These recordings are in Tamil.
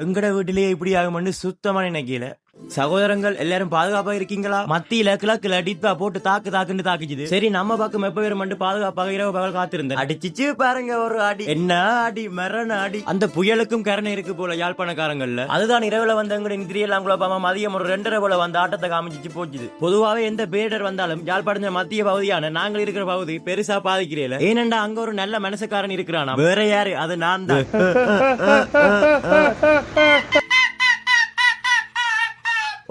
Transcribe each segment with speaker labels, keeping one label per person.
Speaker 1: எங்கட வீட்டிலேயே இப்படி ஆகும்னு சுத்தமா நினைக்கல. சகோதரங்கள் எல்லாரும் பாதுகாப்பா இருக்கீங்களா? மத்தியில கிழக்குல டிப்பா போட்டு தாக்கு தாக்குன்னு தாக்குச்சுது. சரி நம்ம பக்கம் எப்ப வேறும் பாதுகாப்பாக இரவு பகல் காத்திருந்தேன். அடிச்சிச்சு பாருங்க ஒரு அடி. என்ன அடி? மரண அடி. அந்த புயலுக்கும் கரணை இருக்கு போல யாழ்ப்பாணக்காரங்கள்ல. அதுதான் இரவுல வந்த எங்கட நிதிரியெல்லாம் குழப்பாம மதியம் ஒரு ரெண்டரை போல வந்த ஆட்டத்தை காமிச்சிச்சு போச்சுது. பொதுவாவே எந்த பேரிடர் வந்தாலும் யாழ்ப்பாண மத்திய பகுதியான நாங்கள் இருக்கிற பகுதி பெருசா பாதிக்கிறேல. ஏனண்டா அங்க ஒரு நல்ல மனசுக்காரன் இருக்கிறானா வேற யாரு? அது நான் தான்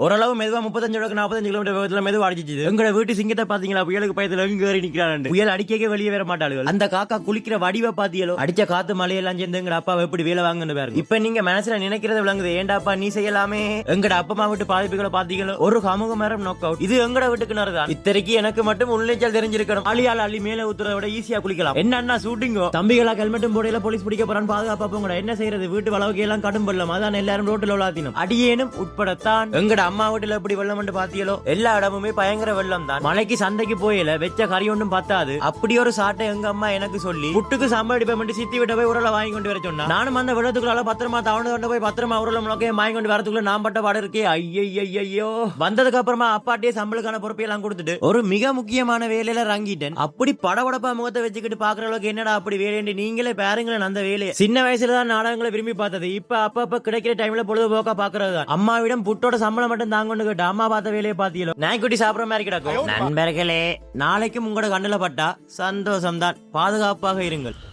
Speaker 1: ஓரளவு மெதுவா முப்பத்தஞ்சு அளவுக்கு நாற்பத்தஞ்சு கிலோமீட்டர் வேகத்துல மெதுவா அடிச்சிச்சு எங்கட வீட்டு சிங்கத்தை பாத்தீங்களா புயலுக்கு பயத்துல எங்க ஏறி நிக்கிறான் புயல் அடிக்கவே வெளியே வர மாட்டாளுகள். அந்த காக்கா குளிக்கிற வடிவ பாத்தியலோ அடிச்ச காத்து மழையெல்லாம் சேர்ந்து எங்க அப்பா எப்படி வேலை வாங்கன்னு பாருங்க. இப்ப நீங்க மனசுல நினைக்கிறது விளங்குது. ஏண்டாப்பா நீ செய்யலாமே? எங்கட அப்பமா விட்டு பாதிப்புகளை பாத்தீங்களோ? ஒரு சமூக மரம் நோக் அவுட் இது எங்கட வீட்டுக்கு நடதான் இத்தனைக்கு எனக்கு மட்டும் உள்நீச்சல் தெரிஞ்சிருக்கணும். அழியால் அள்ளி மேல ஊத்துறத விட ஈஸியா குளிக்கலாம். என்ன சூட்டிங்கோ தம்பிகளா ஹெல்மெட்டும் போடையில போலீஸ் பிடிக்க போறான்னு பாதுகாப்பா போங்கடா. என்ன செய்யறது வீட்டு வளவுக்கு எல்லாம் கடும் பண்ணலாம் அதான் எல்லாரும் ரோட்டில் விளாத்தினோம் அடியேனும் உட்படத்தான். எங்கட அம்மா வீட்டுல எப்படி வெள்ளம் வந்து பாத்தியலோ எல்லா இடமுமே பயங்கர வெள்ளம் தான் மலைக்கு சந்தைக்கு போயில வெச்ச கறி ஒன்றும் பத்தாது. அப்படி ஒரு சாட்டை எங்க அம்மா எனக்கு சொல்லி புட்டுக்கு சம்பளம் அடிப்பேன் சித்தி விட்ட போய் உரலை வாங்கி கொண்டு வர சொன்னா நானும் அந்த வெள்ளத்துக்குள்ள பத்திரமா தவணை கொண்டு போய் பத்திரமா உரல முழக்கையும் வாங்கி கொண்டு வரதுக்குள்ள நான் பட்ட பாடம் இருக்கே. ஐயோ வந்ததுக்கு அப்புறமா அப்பாட்டியே சம்பளுக்கான பொறுப்பையெல்லாம் கொடுத்துட்டு ஒரு மிக முக்கியமான வேலையில ரங்கிட்டேன் அப்படி படபடப்பா முகத்தை வச்சுக்கிட்டு பாக்குற அளவுக்கு என்னடா அப்படி வேலைன்னு நீங்களே பாருங்களேன் அந்த வேலையை. சின்ன வயசுல தான் நாடகங்களை விரும்பி பார்த்தது. இப்ப அப்பப்ப கிடைக்கிற டைம்ல பொழுதுபோக்கா பாக்குறது அம்மாவிடம் புட்டோட சம்பளம் மட்டும் தாங்கன்னு கேட்டு அம்மா பார்த்த வேலையை பாத்தீங்களோ நாய்க்குட்டி சாப்பிடுற மாதிரி கிடக்கும். நண்பர்களே நாளைக்கும் உங்களோட கண்ணுல பட்டா சந்தோஷம் தான் பாதுகாப்பாக இருங்கள்.